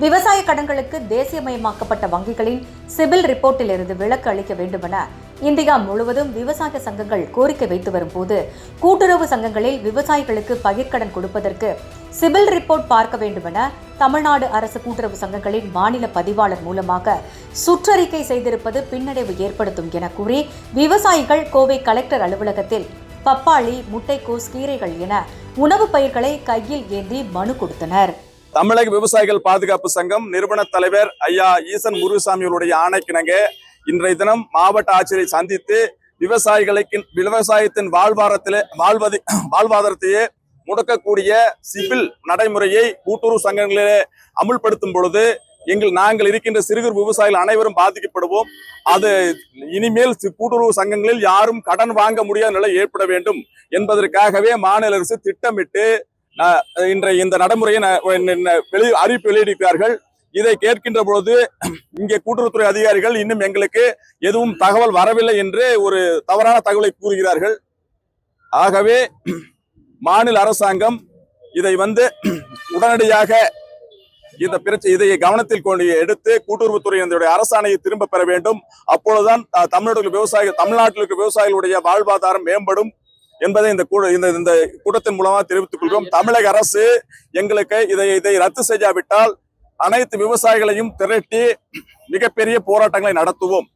விவசாய கடன்களுக்கு தேசியமயமாக்கப்பட்ட வங்கிகளின் சிபில் ரிப்போர்ட்டில் இருந்து விலக்கு அளிக்க வேண்டுமென இந்தியா முழுவதும் விவசாய சங்கங்கள் கோரிக்கை வைத்து வரும்போது கூட்டுறவு சங்கங்களில் விவசாயிகளுக்கு பயிர்க்கடன் கொடுப்பதற்கு சிபில் ரிப்போர்ட் பார்க்க வேண்டுமென தமிழ்நாடு அரசு கூட்டுறவு சங்கங்களின் மாநில பதிவாளர் மூலமாக சுற்றறிக்கை செய்திருப்பது பின்னடைவு ஏற்படுத்தும் என கூறி விவசாயிகள் கோவை கலெக்டர் அலுவலகத்தில் பப்பாளி முட்டைக்கோஸ் கீரைகள் என உணவுப் பயிர்களை கையில் ஏந்தி மனு கொடுத்தனர். தமிழக விவசாயிகள் பாதுகாப்பு சங்கம் நிறுவன தலைவர் ஐயா ஈசன் முருகசாமிகளுடைய ஆணைக்கிணங்க இன்றைய தினம் மாவட்ட ஆட்சியரை சந்தித்து விவசாயிகளுக்கு விவசாயத்தின் வாழ்வாரத்திலே வாழ்வதி வாழ்வாதாரத்தையே முடக்கக்கூடிய சிவில் நடைமுறையை கூட்டுறவு சங்கங்களிலே அமுல்படுத்தும் பொழுது எங்கள் நாங்கள் இருக்கின்ற சிறுகுறு விவசாயிகள் அனைவரும் பாதிக்கப்படுவோம். அது இனிமேல் சி- கூட்டுறவு சங்கங்களில் யாரும் கடன் வாங்க முடியாத நிலை ஏற்பட வேண்டும் என்பதற்காகவே மாநில அரசு திட்டமிட்டு இன்றைய இந்த நடைமுறையை வெளி அறிவிப்பு வெளியிட்டிருக்கிறார்கள். இதை கேட்கின்ற பொழுது இங்கே கூட்டுறவுத்துறை அதிகாரிகள் இன்னும் எங்களுக்கு எதுவும் தகவல் வரவில்லை என்று ஒரு தவறான தகவலை கூறுகிறார்கள். ஆகவே மாநில அரசாங்கம் இதை வந்து உடனடியாக இந்த பிரச்சனை இதை கவனத்தில் கொண்டு எடுத்து கூட்டுறவுத்துறையினுடைய அரசாணையை திரும்ப பெற வேண்டும். அப்பொழுதுதான் தமிழ்நாட்டில் விவசாயிகள் தமிழ்நாட்டில் இருக்கிற விவசாயிகளுடைய வாழ்வாதாரம் மேம்படும். என்பதை இந்த கூட இந்த இந்த கூட்டத்தின் மூலமாக தெரிவித்துக் கொள்கிறோம். தமிழக அரசு எங்களுக்கு இதை இதை ரத்து செய்யாவிட்டால் அனைத்து விவசாயிகளையும் திரட்டி மிகப்பெரிய போராட்டங்களை நடத்துவோம்.